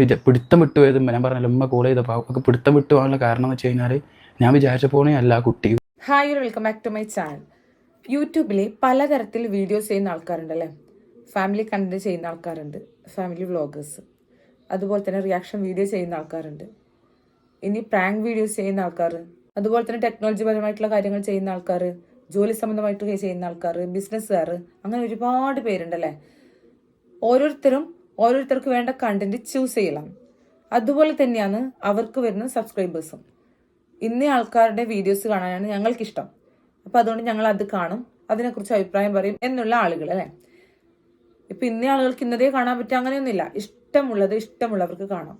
വിചാ പിടുത്തം വിട്ടു പോയത് ഞാൻ പറഞ്ഞല്ലോ ഉമ്മ കോൾ ചെയ്തപ്പോൾ അവർക്ക് പിടുത്തം വിട്ടു പോകാനുള്ള കാരണം എന്ന് വെച്ച് കഴിഞ്ഞാൽ ഞാൻ വിചാരിച്ച പോണേ അല്ല കുട്ടി. Hi welcome back to my channel യൂട്യൂബിൽ പലതരത്തിൽ വീഡിയോസ് ചെയ്യുന്ന ആൾക്കാരുണ്ട് അല്ലേ ഫാമിലി കണ്ടന്റ് ചെയ്യുന്ന ആൾക്കാരുണ്ട് ഫാമിലി വ്ളോഗേഴ്സ് അതുപോലെ തന്നെ റിയാക്ഷൻ വീഡിയോ ചെയ്യുന്ന ആൾക്കാരുണ്ട്. ഇനി പ്രാങ്ക് വീഡിയോസ് ചെയ്യുന്ന ആൾക്കാർ അതുപോലെ തന്നെ ടെക്നോളജി പരമായിട്ടുള്ള കാര്യങ്ങൾ ചെയ്യുന്ന ആൾക്കാർ ജോലി സംബന്ധമായിട്ട് ചെയ്യുന്ന ആൾക്കാർ ബിസിനസ്സുകാർ അങ്ങനെ ഒരുപാട് പേരുണ്ടല്ലേ? ഓരോരുത്തരും ഓരോരുത്തർക്ക് വേണ്ട കണ്ടന്റ് ചൂസ് ചെയ്യലാണ്. അതുപോലെ തന്നെയാണ് അവർക്ക് വരുന്ന സബ്സ്ക്രൈബേഴ്സും ഇന്ന ആൾക്കാരുടെ വീഡിയോസ് കാണാനാണ് ഞങ്ങൾക്കിഷ്ടം. അപ്പം അതുകൊണ്ട് ഞങ്ങൾ അത് കാണും. അതിനെക്കുറിച്ച് അഭിപ്രായം പറയും എന്നുള്ള ആളുകൾ അല്ലേ? ഇപ്പം ഇന്ന ആളുകൾക്ക് ഇന്നതേ കാണാൻ പറ്റുക അങ്ങനെയൊന്നുമില്ല. ഇഷ്ടമുള്ളത് ഇഷ്ടമുള്ളവർക്ക് കാണാം.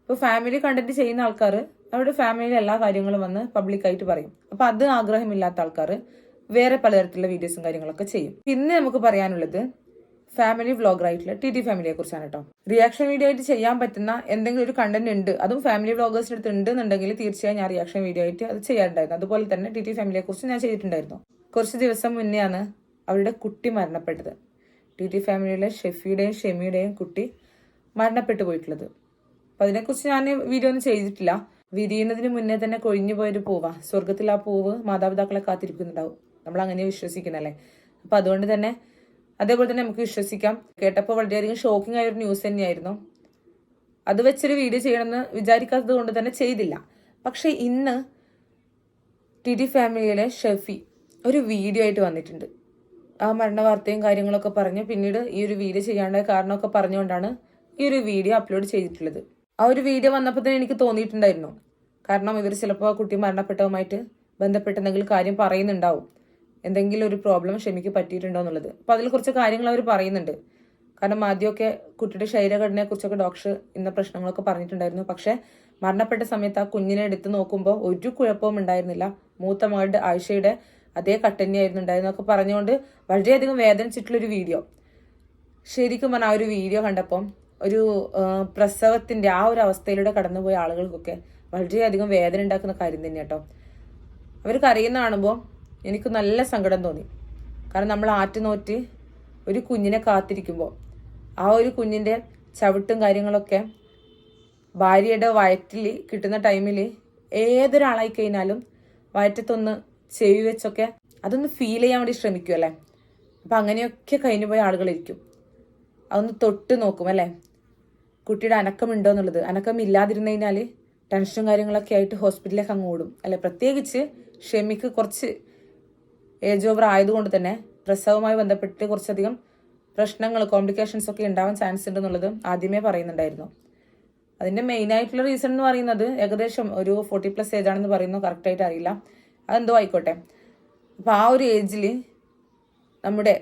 ഇപ്പോൾ ഫാമിലി കണ്ടന്റ് ചെയ്യുന്ന ആൾക്കാർ അവരുടെ ഫാമിലിയിലെ എല്ലാ കാര്യങ്ങളും വന്ന് പബ്ലിക്കായിട്ട് പറയും. അപ്പം അത് ആഗ്രഹമില്ലാത്ത ആൾക്കാർ വേറെ പലതരത്തിലുള്ള വീഡിയോസും കാര്യങ്ങളൊക്കെ ചെയ്യും. പിന്നെ നമുക്ക് പറയാനുള്ളത് ഫാമിലി വ്ളോഗറായിട്ടുള്ള ടി ടി ഫാമിലിയെ കുറിച്ചാണ് കേട്ടോ. റിയാക്ഷൻ വീഡിയോ ആയിട്ട് ചെയ്യാൻ പറ്റുന്ന എന്തെങ്കിലും ഒരു കണ്ടന്റ് ഉണ്ട് അതും ഫാമിലി വ്ളോഗേഴ്സിന്റെ അടുത്ത് ഉണ്ട് എന്നുണ്ടെങ്കിൽ തീർച്ചയായും ഞാൻ റിയാക്ഷൻ വീഡിയോ ആയിട്ട് അത് ചെയ്യാറുണ്ടായിരുന്നു. അതുപോലെ തന്നെ ടി ടി ഫാമിലിയെ കുറിച്ച് ഞാൻ ചെയ്തിട്ടുണ്ടായിരുന്നു. കുറച്ച് ദിവസം മുന്നെയാണ് അവരുടെ കുട്ടി മരണപ്പെട്ടത്. ടി ടി ഫാമിലിയിലെ ഷെഫിയുടെയും ഷെമിയുടെയും കുട്ടി മരണപ്പെട്ടു പോയിട്ടുള്ളത്. അപ്പൊ അതിനെക്കുറിച്ച് ഞാൻ വീഡിയോ ഒന്നും ചെയ്തിട്ടില്ല. വിരിയുന്നതിന് മുന്നേ തന്നെ കൊഴിഞ്ഞു പോയൊരു പൂവാ. സ്വർഗത്തിൽ ആ പൂവ് മാതാപിതാക്കളെ കാത്തിരിക്കുന്നുണ്ടാവും. നമ്മൾ അങ്ങനെ വിശ്വസിക്കുന്നല്ലേ അപ്പൊ അതുകൊണ്ട് തന്നെ അതേപോലെ തന്നെ നമുക്ക് വിശ്വസിക്കാം. കേട്ടപ്പോൾ വളരെയധികം ഷോക്കിംഗ് ആയ ഒരു ന്യൂസ് തന്നെയായിരുന്നു. അത് വെച്ചൊരു വീഡിയോ ചെയ്യണമെന്ന് വിചാരിക്കാത്തത് കൊണ്ട് തന്നെ ചെയ്തില്ല. പക്ഷേ ഇന്ന് ടി ഡി ഫാമിലിയിലെ ഷെഫി ഒരു വീഡിയോ ആയിട്ട് വന്നിട്ടുണ്ട്. ആ മരണ വാർത്തയും കാര്യങ്ങളൊക്കെ പറഞ്ഞ് പിന്നീട് ഈ ഒരു വീഡിയോ ചെയ്യാനുള്ള കാരണമൊക്കെ പറഞ്ഞുകൊണ്ടാണ് ഈ ഒരു വീഡിയോ അപ്ലോഡ് ചെയ്തിട്ടുള്ളത്. ആ ഒരു വീഡിയോ വന്നപ്പോൾ തന്നെ എനിക്ക് തോന്നിയിട്ടുണ്ടായിരുന്നു. കാരണം ഇവർ ചിലപ്പോൾ ആ കുട്ടി മരണപ്പെട്ടതുമായിട്ട് ബന്ധപ്പെട്ട എന്തെങ്കിലും കാര്യം പറയുന്നുണ്ടാവും. എന്തെങ്കിലും ഒരു പ്രോബ്ലം ഷമിക്ക് പറ്റിയിട്ടുണ്ടോ എന്നുള്ളത്. അപ്പോൾ അതിൽ കുറച്ച് കാര്യങ്ങൾ അവർ പറയുന്നുണ്ട്. കാരണം ആദ്യമൊക്കെ കുട്ടിയുടെ ശരീരഘടനയെ കുറിച്ചൊക്കെ ഡോക്ടർ ഇന്ന പ്രശ്നങ്ങളൊക്കെ പറഞ്ഞിട്ടുണ്ടായിരുന്നു. പക്ഷേ മരണപ്പെട്ട സമയത്ത് ആ കുഞ്ഞിനെ എടുത്ത് നോക്കുമ്പോൾ ഒരു കുഴപ്പവും ഉണ്ടായിരുന്നില്ല. മൂത്ത മകളുടെ ആയിഷയുടെ അതേ കട്ടന്നെയായിരുന്നു ഉണ്ടായിരുന്നൊക്കെ പറഞ്ഞുകൊണ്ട് വളരെയധികം വേദനിച്ചിട്ടുള്ളൊരു വീഡിയോ ശരിക്കും പറഞ്ഞാൽ ആ ഒരു വീഡിയോ കണ്ടപ്പം ഒരു പ്രസവത്തിന്റെ ആ ഒരു അവസ്ഥയിലൂടെ കടന്നുപോയ ആളുകൾക്കൊക്കെ വളരെയധികം വേദന ഉണ്ടാക്കുന്ന കാര്യം തന്നെ കേട്ടോ അവർ കരയുന്ന കാണുമ്പോൾ എനിക്ക് നല്ല സങ്കടം തോന്നി. കാരണം നമ്മൾ ആറ്റുനോറ്റ് ഒരു കുഞ്ഞിനെ കാത്തിരിക്കുമ്പോൾ ആ ഒരു കുഞ്ഞിന്റെ ചവിട്ടും കാര്യങ്ങളൊക്കെ ഭാര്യയുടെ വയറ്റിൽ കിട്ടുന്ന ടൈമിൽ ഏതൊരാളായി കഴിഞ്ഞാലും വയറ്റത്തൊന്ന് ചെവി വെച്ചൊക്കെ അതൊന്ന് ഫീൽ ചെയ്യാൻ വേണ്ടി ശ്രമിക്കും അല്ലേ? അപ്പം അങ്ങനെയൊക്കെ കഴിഞ്ഞു പോയ ആളുകളിരിക്കും അതൊന്ന് തൊട്ട് നോക്കും അല്ലേ? കുട്ടിയുടെ അനക്കമുണ്ടോ എന്നുള്ളത്. അനക്കം ഇല്ലാതിരുന്നു കഴിഞ്ഞാൽ ടെൻഷനും കാര്യങ്ങളൊക്കെ ആയിട്ട് ഹോസ്പിറ്റലിലേക്ക് അങ്ങ് ഓടും. അല്ലെ? പ്രത്യേകിച്ച് ഷെമിക്ക് കുറച്ച് ഏജ് ഓവർ ആയതുകൊണ്ട് തന്നെ പ്രസവവുമായി ബന്ധപ്പെട്ട് കുറച്ചധികം പ്രശ്നങ്ങൾ കോംപ്ലിക്കേഷൻസ് ഒക്കെ ഉണ്ടാവാൻ ചാൻസ് ഉണ്ട് എന്നുള്ളത് ആദ്യമേ പറയുന്നുണ്ടായിരുന്നു. അതിന്റെ മെയിൻ ആയിട്ടുള്ള റീസൺ എന്ന് പറയുന്നത് ഏകദേശം ഒരു ഫോർട്ടി പ്ലസ് ഏജ് ആണെന്ന് പറയുന്നു. കറക്റ്റ് ആയിട്ട് അറിയില്ല. അതെന്തോ ആയിക്കോട്ടെ. അപ്പോൾ ആ ഒരു ഏജിൽ നമ്മുടെ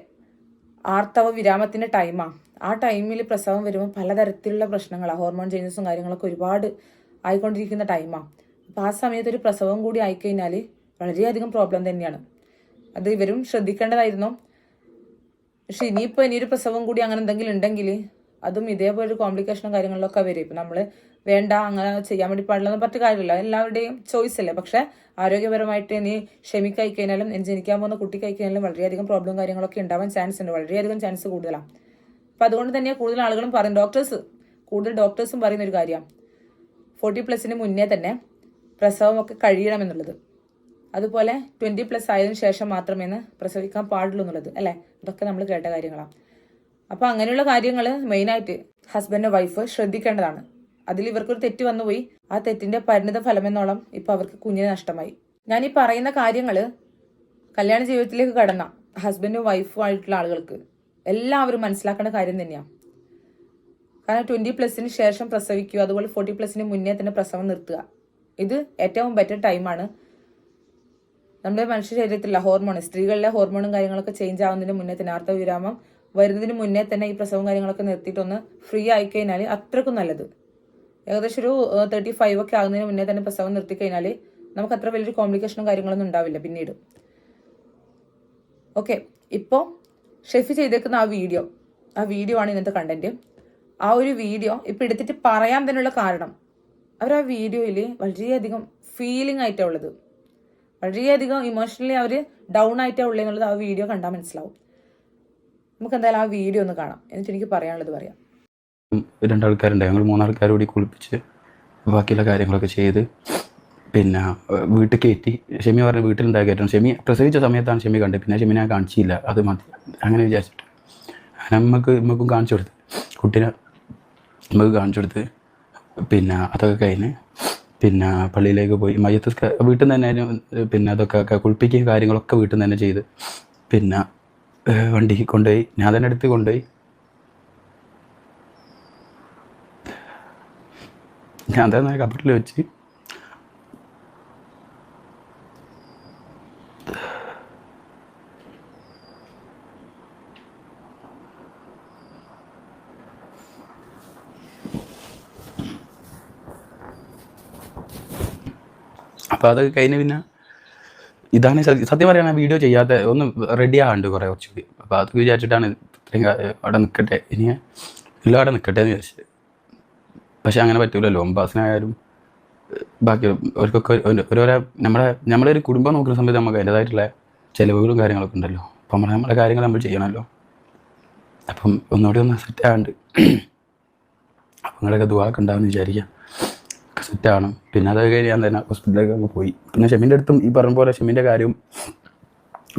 ആർത്തവ വിരാമത്തിന്റെ ടൈമാ ആ. ടൈമിൽ പ്രസവം വരുമ്പോൾ പലതരത്തിലുള്ള പ്രശ്നങ്ങളാണ് ഹോർമോൺ ചേഞ്ചസും കാര്യങ്ങളൊക്കെ ഒരുപാട് ആയിക്കൊണ്ടിരിക്കുന്ന ടൈമാ അപ്പൊ ആ സമയത്ത് ഒരു പ്രസവം കൂടി ആയിക്കഴിഞ്ഞാൽ വളരെയധികം പ്രോബ്ലം തന്നെയാണ്. അത് ഇവരും ശ്രദ്ധിക്കേണ്ടതായിരുന്നു. പക്ഷെ ഇനിയിപ്പോൾ ഇനിയൊരു പ്രസവം കൂടി അങ്ങനെ എന്തെങ്കിലും ഉണ്ടെങ്കിൽ അതും ഇതേപോലെ ഒരു കോംപ്ലിക്കേഷനും കാര്യങ്ങളിലൊക്കെ വരും. ഇപ്പം നമ്മൾ വേണ്ട അങ്ങനെ ചെയ്യാൻ വേണ്ടി പാടില്ലെന്ന് പറഞ്ഞ കാര്യമില്ല. എല്ലാവരുടെയും ചോയ്സ് അല്ലേ? പക്ഷെ ആരോഗ്യപരമായിട്ട് ഇനി ക്ഷമിക്കായി കഴിഞ്ഞാലും ജനിക്കാൻ പോകുന്ന കുട്ടിക്കായി കഴിഞ്ഞാലും വളരെയധികം പ്രോബ്ലം കാര്യങ്ങളൊക്കെ ഉണ്ടാവാൻ ചാൻസ് ഉണ്ട്. വളരെയധികം ചാൻസ് കൂടുതലാണ്. അപ്പം അതുകൊണ്ട് തന്നെ കൂടുതൽ ആളുകളും പറയും ഡോക്ടേഴ്സ് കൂടുതൽ ഡോക്ടേഴ്സും പറയുന്ന ഒരു കാര്യമാണ്. ഫോർട്ടി പ്ലസിന് മുന്നേ തന്നെ പ്രസവമൊക്കെ കഴിയണമെന്നുള്ളത് അതുപോലെ ട്വന്റി പ്ലസ് ആയതിനു ശേഷം മാത്രമേ പ്രസവിക്കാൻ പാടുള്ളൂ എന്നുള്ളത് അല്ലേ? ഇതൊക്കെ നമ്മൾ കേട്ട കാര്യങ്ങളാണ് അപ്പോൾ അങ്ങനെയുള്ള കാര്യങ്ങൾ മെയിനായിട്ട് ഹസ്ബൻഡ് വൈഫ് ശ്രദ്ധിക്കേണ്ടതാണ്. അതിൽ ഇവർക്കൊരു തെറ്റ് വന്നുപോയി. ആ തെറ്റിന്റെ പരിണിത ഫലമെന്നോളം ഇപ്പൊ അവർക്ക് കുഞ്ഞിനെ നഷ്ടമായി. ഞാൻ ഈ പറയുന്ന കാര്യങ്ങൾ കല്യാണ ജീവിതത്തിലേക്ക് കടന്ന ഹസ്ബൻഡും വൈഫും ആയിട്ടുള്ള ആളുകൾക്ക്. എല്ലാവരും മനസ്സിലാക്കേണ്ട കാര്യം തന്നെയാണ് കാരണം ട്വന്റി പ്ലസിന് ശേഷം പ്രസവിക്കുക അതുപോലെ ഫോർട്ടി പ്ലസിന് മുന്നേ തന്നെ പ്രസവം നിർത്തുക. ഇത് ഏറ്റവും ബെറ്റർ ടൈമാണ് നമ്മുടെ മനുഷ്യ ശരീരത്തിലുള്ള ഹോർമോൺ സ്ത്രീകളിലെ ഹോർമോണും കാര്യങ്ങളൊക്കെ ചേഞ്ച് ആവുന്നതിന് മുന്നേ തന്നെ ആർത്തവ വിരാമം വരുന്നതിന് മുന്നേ തന്നെ ഈ പ്രസവം കാര്യങ്ങളൊക്കെ നിർത്തിയിട്ടൊന്ന് ഫ്രീ ആയി കഴിഞ്ഞാൽ അത്രക്കും നല്ലത്. ഏകദേശം ഒരു തേർട്ടി ഫൈവ് ഒക്കെ ആകുന്നതിന് മുന്നേ തന്നെ പ്രസവം നിർത്തി കഴിഞ്ഞാൽ നമുക്ക് അത്ര വലിയൊരു കോംപ്ലിക്കേഷനും കാര്യങ്ങളൊന്നും ഉണ്ടാവില്ല പിന്നീട്. ഓക്കെ ഇപ്പോൾ ഷെഫി ചെയ്തേക്കുന്ന ആ വീഡിയോ ആ വീഡിയോ ആണ് ഇന്നത്തെ കണ്ടന്റ് ആ ഒരു വീഡിയോ ഇപ്പം എടുത്തിട്ട് പറയാൻ തന്നെയുള്ള കാരണം അവർ ആ വീഡിയോയിൽ വളരെയധികം ഫീലിംഗ് ആയിട്ടാണ് ഉള്ളത്. വളരെയധികം ഇമോഷണലി അവർ ഡൗൺ ആയിട്ടേ ഉള്ളൂ എന്നുള്ളത് ആ വീഡിയോ കണ്ടാൽ മനസ്സിലാവും. നമുക്ക് എന്തായാലും ആ വീഡിയോ ഒന്ന് കാണാം. എന്നിട്ട് എനിക്ക് പറയാനുള്ളത് പറയാം. രണ്ടാൾക്കാരുണ്ട് ഞങ്ങൾ മൂന്നാൾക്കാർ കൂടി കുളിപ്പിച്ച് ബാക്കിയുള്ള കാര്യങ്ങളൊക്കെ ചെയ്ത് പിന്നെ വീട്ടിൽ കയറ്റി ഷെമി പറഞ്ഞ വീട്ടിലുണ്ടായി ഷെമി പ്രസവിച്ച സമയത്താണ് ഷെമി കണ്ടത്. പിന്നെ ഷെമി ഞാൻ കാണിച്ചില്ല. അത് മതി. അങ്ങനെ വിചാരിച്ചിട്ട്. നമുക്ക് നമുക്കും കാണിച്ചു കൊടുത്ത്. കുട്ടീനെ നമുക്ക് കാണിച്ചു കൊടുത്ത്. പിന്നെ അതൊക്കെ കഴിഞ്ഞ് പിന്നെ പള്ളിയിലേക്ക് പോയി. മയ്യത്ത് വീട്ടിൽ നിന്ന് തന്നെ പിന്നെ അതൊക്കെ കുളിപ്പിക്കുക കാര്യങ്ങളൊക്കെ വീട്ടിൽ നിന്ന് തന്നെ ചെയ്ത്. പിന്നെ വണ്ടി കൊണ്ടുപോയി. ഞാൻ തന്നെ എടുത്ത് കൊണ്ടുപോയി. ഞാൻ തന്നെ കബറിൽ വെച്ച് അപ്പോൾ അത് കഴിഞ്ഞ് പിന്നെ ഇതാണ് സത്യം പറയുന്നത് വീഡിയോ ചെയ്യാത്ത ഒന്ന് റെഡി ആകാണ്ട് കുറേ കുറച്ചുകൂടി. അപ്പോൾ അത് വിചാരിച്ചിട്ടാണ് ഇത്രയും അവിടെ നിൽക്കട്ടെ ഇനി എല്ലാം അവിടെ നിൽക്കട്ടെ എന്ന് വിചാരിച്ചത് പക്ഷെ അങ്ങനെ പറ്റൂലല്ലോ. ഒമ്പാസിനായാലും ബാക്കി അവർക്കൊക്കെ ഓരോരോ നമ്മുടെ നമ്മളെ ഒരു കുടുംബം നോക്കുന്ന സമയത്ത് നമുക്ക് അതിന്റെതായിട്ടുള്ള ചിലവുകളും കാര്യങ്ങളൊക്കെ ഉണ്ടല്ലോ. അപ്പം നമ്മൾ നമ്മുടെ കാര്യങ്ങൾ നമ്മൾ ചെയ്യണമല്ലോ. അപ്പം ഒന്നുകൂടി ഒന്ന് സെറ്റ് ആകാണ്ട്. അപ്പം നിങ്ങളൊക്കെ ദുവാക്ക് വിചാരിക്കാം. സെറ്റാണ്. പിന്നെ അത് കഴിഞ്ഞ് ഞാൻ തന്നെ ഹോസ്പിറ്റലിലേക്ക് അങ്ങ് പോയി. പിന്നെ ഷെമിന്റെ അടുത്തും ഈ പറഞ്ഞ പോലെ ഷെമിന്റെ കാര്യവും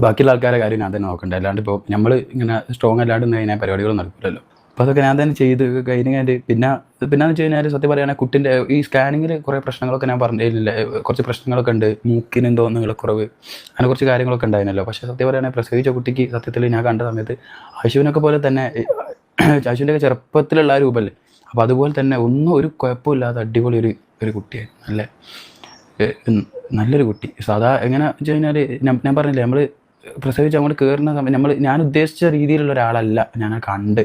ബാക്കിയുള്ള ആൾക്കാരുടെ കാര്യം ഞാൻ തന്നെ നോക്കണ്ടേ. അല്ലാണ്ട് ഇപ്പോൾ നമ്മൾ ഇങ്ങനെ സ്ട്രോങ് അല്ലാണ്ട് കഴിഞ്ഞാൽ പരിപാടികൾ നടക്കില്ലല്ലോ അപ്പോൾ അതൊക്കെ ഞാൻ തന്നെ ചെയ്ത് കഴിഞ്ഞ് കഴിഞ്ഞാൽ പിന്നെ പിന്നെന്ന് വെച്ച് കഴിഞ്ഞാൽ സത്യം പറയുകയാണെങ്കിൽ കുട്ടിന്റെ ഈ സ്കാനിങ്ങിൽ കുറേ പ്രശ്നങ്ങളൊക്കെ ഞാൻ പറഞ്ഞില്ല കുറച്ച് പ്രശ്നങ്ങളൊക്കെ ഉണ്ട്. മൂക്കിന് എന്തോ നീളക്കുറവ് അങ്ങനെ കുറച്ച് കാര്യങ്ങളൊക്കെ ഉണ്ടായിരുന്നല്ലോ. പക്ഷേ സത്യം പറയുകയാണെങ്കിൽ പ്രസവിച്ച കുട്ടിക്ക് സത്യത്തിൽ ഞാൻ കണ്ട സമയത്ത് അശുവിനൊക്കെ പോലെ തന്നെ അശുവിന്റെയൊക്കെ ചെറുപ്പത്തിലുള്ള രൂപമല്ലേ? അപ്പോൾ അതുപോലെ തന്നെ ഒന്നും ഒരു കുഴപ്പമില്ലാതെ അടിപൊളി ഒരു ഒരു കുട്ടിയായിരുന്നു നല്ല നല്ലൊരു കുട്ടി. സാധാ എങ്ങനെ വെച്ച് കഴിഞ്ഞാൽ ഞാൻ പറഞ്ഞില്ലേ നമ്മൾ പ്രസവിച്ച് അങ്ങോട്ട് കയറുന്ന സമയം നമ്മൾ ഞാൻ ഉദ്ദേശിച്ച രീതിയിലുള്ള ഒരാളല്ല ഞാൻ കണ്ട്.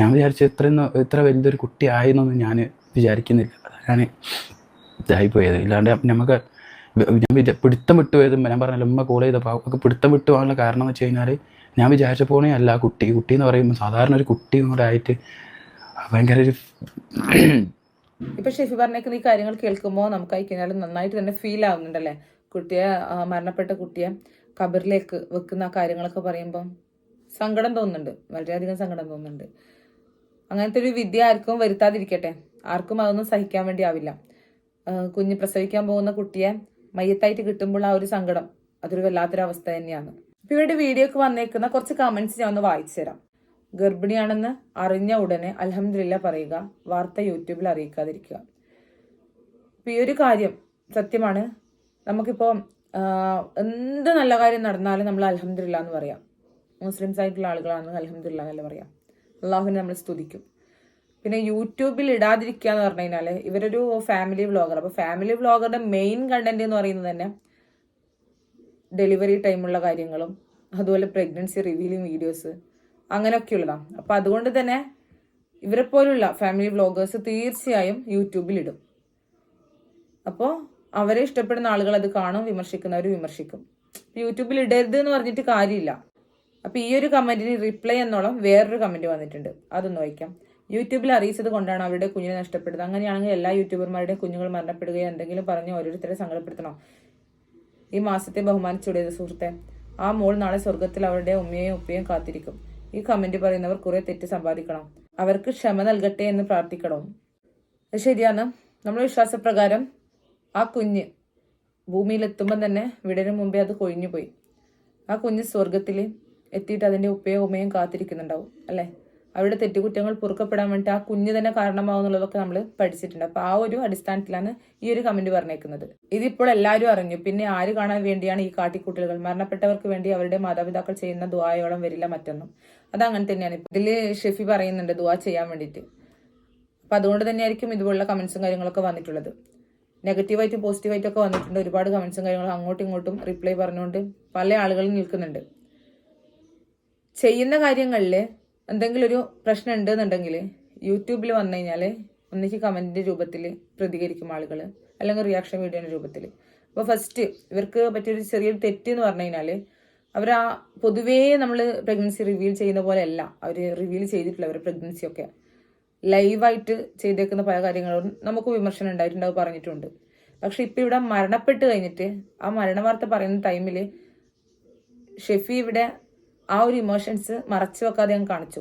ഞാൻ വിചാരിച്ചു ഇത്രയും ഇത്ര വലുതൊരു കുട്ടി ഞാൻ വിചാരിക്കുന്നില്ല. അതാണ് ഇതായിപ്പോയത് ഇല്ലാണ്ട് നമുക്ക് ഞാൻ പിടുത്തം വിട്ടു പോയത് ഞാൻ പറഞ്ഞല്ലോ ഉമ്മ കോൾ ചെയ്തപ്പോൾ അവൾക്ക് പിടുത്തം വിട്ടു പോകാനുള്ള കാരണം എന്ന് വെച്ച് കഴിഞ്ഞാൽ ഞാൻ വിചാരിച്ച പോണേ അല്ല കുട്ടി കുട്ടി. എന്ന് പറയുമ്പോൾ സാധാരണ ഒരു കുട്ടി കൂടെ ആയിട്ട് ഭയങ്കര ഒരു ഇപ്പൊ ഷെഫി പറഞ്ഞേക്കുന്ന ഈ കാര്യങ്ങൾ കേൾക്കുമ്പോൾ നമുക്ക് അയക്കുന്നതിൽ നന്നായിട്ട് തന്നെ ഫീൽ ആവുന്നുണ്ടല്ലേ? കുട്ടിയെ മരണപ്പെട്ട കുട്ടിയെ കബറിലേക്ക് വെക്കുന്ന കാര്യങ്ങളൊക്കെ പറയുമ്പം സങ്കടം തോന്നുന്നുണ്ട്. വളരെയധികം സങ്കടം തോന്നുന്നുണ്ട്. അങ്ങനത്തെ ഒരു വിദ്യ ആർക്കും വരുത്താതിരിക്കട്ടെ. ആർക്കും അതൊന്നും സഹിക്കാൻ വേണ്ടി ആവില്ല. കുഞ്ഞ് പ്രസവിക്കാൻ പോകുന്ന കുട്ടിയെ മയ്യത്തായിട്ട് കിട്ടുമ്പോൾ ആ ഒരു സങ്കടം അതൊരു വല്ലാത്തൊരു അവസ്ഥ തന്നെയാണ്. ഇപ്പൊ ഇവരുടെ വീഡിയോക്ക് വന്നേക്കുന്ന കുറച്ച് കമന്റ്സ് ഞാൻ ഒന്ന് വായിച്ചു തരാം. ഗർഭിണിയാണെന്ന് അറിഞ്ഞ ഉടനെ അലഹമില്ല പറയുക വാർത്ത യൂട്യൂബിൽ അറിയിക്കാതിരിക്കുക. ഇപ്പൊ ഈ ഒരു കാര്യം സത്യമാണ്. നമുക്കിപ്പോൾ എന്ത് നല്ല കാര്യം നടന്നാലും നമ്മൾ അലഹമില്ല എന്ന് പറയാം. മുസ്ലിംസ് ആയിട്ടുള്ള ആളുകളാണെന്ന് അലഹമില്ല എന്നല്ല പറയാം. അള്ളാഹുവിനെ നമ്മൾ സ്തുതിക്കും. പിന്നെ യൂട്യൂബിൽ ഇടാതിരിക്കുക എന്ന് പറഞ്ഞു കഴിഞ്ഞാൽ ഇവരൊരു ഫാമിലി വ്ളോഗർ അപ്പോൾ ഫാമിലി വ്ളോഗറുടെ മെയിൻ കണ്ടന്റ് എന്ന് പറയുന്നത് തന്നെ ഡെലിവറി ടൈമുള്ള കാര്യങ്ങളും അതുപോലെ പ്രഗ്നൻസി റിവീലിംഗ് വീഡിയോസ് അങ്ങനെയൊക്കെയുള്ളതാണ് അപ്പോൾ അതുകൊണ്ട് തന്നെ ഇവരെ പോലുള്ള ഫാമിലി വ്ളോഗേഴ്സ് തീർച്ചയായും യൂട്യൂബിൽ ഇടും അപ്പോൾ അവരെ ഇഷ്ടപ്പെടുന്ന ആളുകൾ അത് കാണും വിമർശിക്കുന്നവർ വിമർശിക്കും. യൂട്യൂബിൽ ഇടരുത് എന്ന് പറഞ്ഞിട്ട് കാര്യമില്ല. അപ്പോൾ ഈ ഒരു കമന്റിന് റിപ്ലൈ എന്നോളം വേറൊരു കമന്റ് വന്നിട്ടുണ്ട്. അതൊന്ന് വായിക്കാം. യൂട്യൂബിൽ അറിയിച്ചത് കൊണ്ടാണ് അവരുടെ കുഞ്ഞിനെ നഷ്ടപ്പെടുന്നത്. അങ്ങനെയാണെങ്കിൽ എല്ലാ യൂട്യൂബർമാരുടെയും കുഞ്ഞുങ്ങൾ മരണപ്പെടുകയോ എന്തെങ്കിലും പറഞ്ഞ് ഓരോരുത്തരെ സങ്കടപ്പെടുത്തണോ? ഈ മാസത്തെ ബഹുമാനിച്ചുടേത് സുഹൃത്തെ ആ മോൾ നാളെ സ്വർഗത്തിൽ അവരുടെ ഉമ്മയെയും ഉപ്പയും കാത്തിരിക്കും. ഈ കമന്റ് പറയുന്നവർ കുറെ തെറ്റ് സമ്പാദിക്കണം. അവർക്ക് ക്ഷമ നൽകട്ടെ എന്ന് പ്രാർത്ഥിക്കണം. അത് ശരിയാണ്. നമ്മുടെ വിശ്വാസപ്രകാരം ആ കുഞ്ഞ് ഭൂമിയിലെത്തുമ്പോൾ തന്നെ വിടരും മുമ്പേ അത് കൊഴിഞ്ഞു പോയി ആ കുഞ്ഞ് സ്വർഗത്തിൽ എത്തിയിട്ട് അതിന്റെ ഉപ്പയും ഉമ്മയും കാത്തിരിക്കുന്നുണ്ടാവും അല്ലേ? അവരുടെ തെറ്റുകുറ്റങ്ങൾ പൊറുക്കപ്പെടാൻ വേണ്ടി ആ കുഞ്ഞ് തന്നെ കാരണമാവുന്നുള്ളതൊക്കെ നമ്മൾ പഠിച്ചിട്ടുണ്ട്. അപ്പോൾ ആ ഒരു അടിസ്ഥാനത്തിലാണ് ഈ ഒരു കമന്റ് പറഞ്ഞേക്കുന്നത്. ഇതിപ്പോൾ എല്ലാവരും അറിഞ്ഞു. പിന്നെ ആര് കാണാൻ വേണ്ടിയാണ് ഈ കാട്ടിക്കൂട്ടലുകൾ? മരണപ്പെട്ടവർക്ക് വേണ്ടി അവരുടെ മാതാപിതാക്കൾ ചെയ്യുന്ന ദുആയോളം വരില്ല മറ്റൊന്നും. അതങ്ങനെ തന്നെയാണ്. ഇതിൽ ഷെഫി പറയുന്നുണ്ട് ദുവാ ചെയ്യാൻ വേണ്ടിയിട്ട്. അപ്പം അതുകൊണ്ട് തന്നെയായിരിക്കും ഇതുപോലുള്ള കമൻസും കാര്യങ്ങളൊക്കെ വന്നിട്ടുള്ളത്. നെഗറ്റീവായിട്ടും പോസിറ്റീവായിട്ടും ഒക്കെ വന്നിട്ടുണ്ട്. ഒരുപാട് കമൻസും കാര്യങ്ങളും അങ്ങോട്ടും ഇങ്ങോട്ടും റിപ്ലൈ പറഞ്ഞുകൊണ്ട് പല ആളുകളും നിൽക്കുന്നുണ്ട്. ചെയ്യുന്ന കാര്യങ്ങളിൽ എന്തെങ്കിലും ഒരു പ്രശ്നം ഉണ്ടെന്നുണ്ടെങ്കിൽ യൂട്യൂബിൽ വന്നു കഴിഞ്ഞാൽ ഒന്നിക്ക് കമന്റിന്റെ രൂപത്തിൽ പ്രതികരിക്കും ആളുകൾ അല്ലെങ്കിൽ റിയാക്ഷൻ വീഡിയോയുടെ രൂപത്തിൽ അപ്പോൾ ഫസ്റ്റ് ഇവർക്ക് പറ്റിയൊരു ചെറിയൊരു തെറ്റ് എന്ന് പറഞ്ഞു കഴിഞ്ഞാൽ അവർ ആ പൊതുവേ നമ്മൾ പ്രഗ്നൻസി റിവീൽ ചെയ്യുന്ന പോലെ അല്ല അവർ റിവീൽ ചെയ്തിട്ടില്ല അവർ പ്രഗ്നൻസി ഒക്കെ. ലൈവായിട്ട് ചെയ്തേക്കുന്ന പല കാര്യങ്ങളും നമുക്ക് വിമർശനം ഉണ്ടായിട്ടുണ്ട് ഉണ്ടായിട്ടുണ്ടാവും പറഞ്ഞിട്ടുണ്ട്. പക്ഷെ ഇപ്പം ഇവിടെ മരണപ്പെട്ട് കഴിഞ്ഞിട്ട് ആ മരണ വാർത്ത പറയുന്ന ടൈമിൽ ഷെഫി ഇവിടെ ആ ഒരു ഇമോഷൻസ് മറച്ചു വെക്കാതെ ഞാൻ കാണിച്ചു.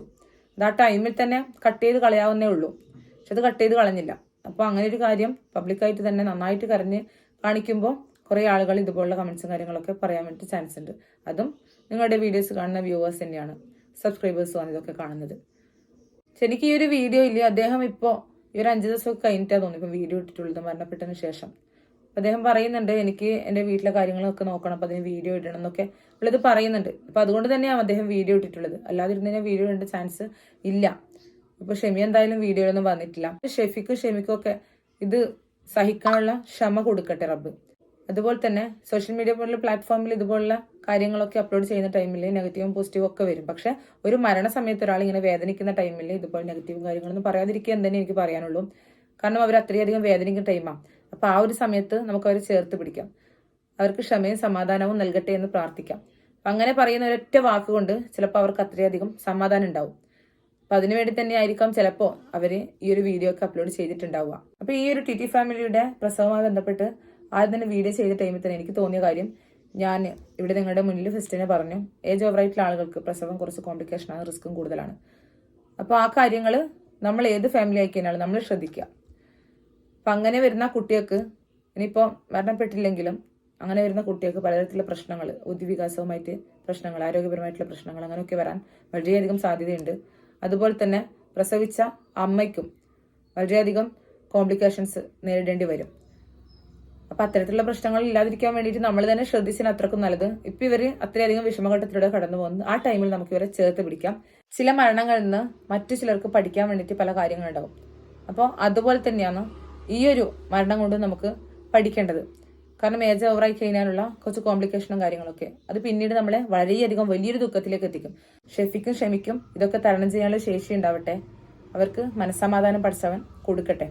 അത് ആ ടൈമിൽ തന്നെ കട്ട് ചെയ്ത് കളയാവുന്നേ ഉള്ളൂ. പക്ഷെ അത് കട്ട് ചെയ്ത് കളഞ്ഞില്ല. അപ്പോൾ അങ്ങനെ ഒരു കാര്യം പബ്ലിക്കായിട്ട് തന്നെ നന്നായിട്ട് കരഞ്ഞ് കാണിക്കുമ്പോൾ കുറേ ആളുകൾ ഇതുപോലുള്ള കമൻസും കാര്യങ്ങളൊക്കെ പറയാൻ വേണ്ടി ചാൻസ് ഉണ്ട്. അതും നിങ്ങളുടെ വീഡിയോസ് കാണുന്ന വ്യൂവേഴ്സ് തന്നെയാണ് സബ്സ്ക്രൈബേഴ്സുമാണ് ഇതൊക്കെ കാണുന്നത്. ശരിക്ക് ഈ ഒരു വീഡിയോ ഇല്ല? അദ്ദേഹം ഇപ്പോൾ ഈ ഒരു അഞ്ച് ദിവസമൊക്കെ കഴിഞ്ഞിട്ടാണ് തോന്നുന്നു ഇപ്പം വീഡിയോ ഇട്ടിട്ടുള്ളത് മരണപ്പെട്ടതിന് ശേഷം. അപ്പൊ അദ്ദേഹം പറയുന്നുണ്ട് എനിക്ക് എന്റെ വീട്ടിലെ കാര്യങ്ങളൊക്കെ നോക്കണം അപ്പം അതിന് വീഡിയോ ഇടണം എന്നൊക്കെ ഉള്ളത് പറയുന്നുണ്ട്. അപ്പം അതുകൊണ്ട് തന്നെയാണ് അദ്ദേഹം വീഡിയോ ഇട്ടിട്ടുള്ളത്. അല്ലാതെ ഇരുന്നതിന് വീഡിയോ ഇടേണ്ട ചാൻസ് ഇല്ല. ഇപ്പൊ ഷെമി എന്തായാലും വീഡിയോയിലൊന്നും വന്നിട്ടില്ല ഷെഫിക്കും ഷെമിക്കും ഒക്കെ ഇത് സഹിക്കാനുള്ള ക്ഷമ കൊടുക്കട്ടെ റബ്ബ്. അതുപോലെ തന്നെ സോഷ്യൽ മീഡിയ പോലുള്ള പ്ലാറ്റ്ഫോമിൽ ഇതുപോലുള്ള കാര്യങ്ങളൊക്കെ അപ്ലോഡ് ചെയ്യുന്ന ടൈമിൽ നെഗറ്റീവും പോസിറ്റീവും ഒക്കെ വരും. പക്ഷെ ഒരു മരണ സമയത്ത് ഒരാൾ ഇങ്ങനെ വേദനിക്കുന്ന ടൈമിൽ ഇതുപോലെ നെഗറ്റീവും കാര്യങ്ങളൊന്നും പറയാതിരിക്കുക എന്ന് തന്നെ എനിക്ക് പറയാനുള്ളൂ. കാരണം അവർ അത്രയധികം വേദനിക്കുന്ന ടൈമാണ് അപ്പൊ ആ ഒരു സമയത്ത് നമുക്ക് അവരെ ചേർത്ത് പിടിക്കാം. അവർക്ക് ക്ഷമയും സമാധാനവും നൽകട്ടെ എന്ന് പ്രാർത്ഥിക്കാം. അങ്ങനെ പറയുന്ന ഒരൊറ്റ വാക്കുകൊണ്ട് ചിലപ്പോൾ അവർക്ക് അത്രയധികം സമാധാനം ഉണ്ടാവും. അപ്പൊ അതിനുവേണ്ടി തന്നെ ആയിരിക്കാം ചിലപ്പോൾ അവർ ഈ ഒരു വീഡിയോ ഒക്കെ അപ്ലോഡ് ചെയ്തിട്ടുണ്ടാവുക. അപ്പൊ ഈ ഒരു ടി ടി ഫാമിലിയുടെ പ്രസവവുമായി ബന്ധപ്പെട്ട് ആദ്യം തന്നെ വീഡിയോ ചെയ്ത ടൈമിൽ തന്നെ എനിക്ക് തോന്നിയ കാര്യം ഞാൻ ഇവിടെ നിങ്ങളുടെ മുന്നിൽ ഫസ്റ്റിനെ പറഞ്ഞു. ഏജ് ഓവർ ആയിട്ടുള്ള ആളുകൾക്ക് പ്രസവം കുറച്ച് കോംപ്ലിക്കേഷനാണ് റിസ്ക്കും കൂടുതലാണ്. അപ്പോൾ ആ കാര്യങ്ങൾ നമ്മൾ ഏത് ഫാമിലി ആയിക്കഴിഞ്ഞാലും നമ്മൾ ശ്രദ്ധിക്കുക. അപ്പം അങ്ങനെ വരുന്ന കുട്ടികൾക്ക് ഇനിയിപ്പോൾ മരണപ്പെട്ടില്ലെങ്കിലും അങ്ങനെ വരുന്ന കുട്ടികൾക്ക് പലതരത്തിലുള്ള പ്രശ്നങ്ങൾ ബുദ്ധിവികാസവുമായിട്ട് പ്രശ്നങ്ങൾ ആരോഗ്യപരമായിട്ടുള്ള പ്രശ്നങ്ങൾ അങ്ങനെയൊക്കെ വരാൻ വളരെയധികം സാധ്യതയുണ്ട്. അതുപോലെ തന്നെ പ്രസവിച്ച അമ്മയ്ക്കും വളരെയധികം കോംപ്ലിക്കേഷൻസ് നേരിടേണ്ടി വരും. അപ്പൊ അത്തരത്തിലുള്ള പ്രശ്നങ്ങൾ ഇല്ലാതിരിക്കാൻ വേണ്ടിയിട്ട് നമ്മൾ തന്നെ ശ്രദ്ധിച്ചതിന് അത്രക്കും നല്ലത്. ഇപ്പൊ ഇവർ അത്രയധികം വിഷമഘട്ടത്തിലൂടെ കടന്നു പോകുന്നു. ആ ടൈമിൽ നമുക്ക് ഇവരെ ചേർത്ത് പിടിക്കാം. ചില മരണങ്ങളിൽ നിന്ന് മറ്റു ചിലർക്ക് പഠിക്കാൻ വേണ്ടിയിട്ട് പല കാര്യങ്ങളുണ്ടാവും അപ്പോൾ അതുപോലെ തന്നെയാണ് ഈ ഒരു മരണം കൊണ്ട് നമുക്ക് പഠിക്കേണ്ടത്. കാരണം ഏജ് ഓവറായി കഴിഞ്ഞാലുള്ള കുറച്ച് കോംപ്ലിക്കേഷനും കാര്യങ്ങളൊക്കെ അത് പിന്നീട് നമ്മളെ വളരെയധികം വലിയൊരു ദുഃഖത്തിലേക്ക് എത്തിക്കും. ഷെഫിക്കും ക്ഷമിക്കും. ഇതൊക്കെ തരണം ചെയ്യാനുള്ള ശേഷി ഉണ്ടാവട്ടെ. അവർക്ക് മനസ്സമാധാനം പഠിച്ചവൻ കൊടുക്കട്ടെ.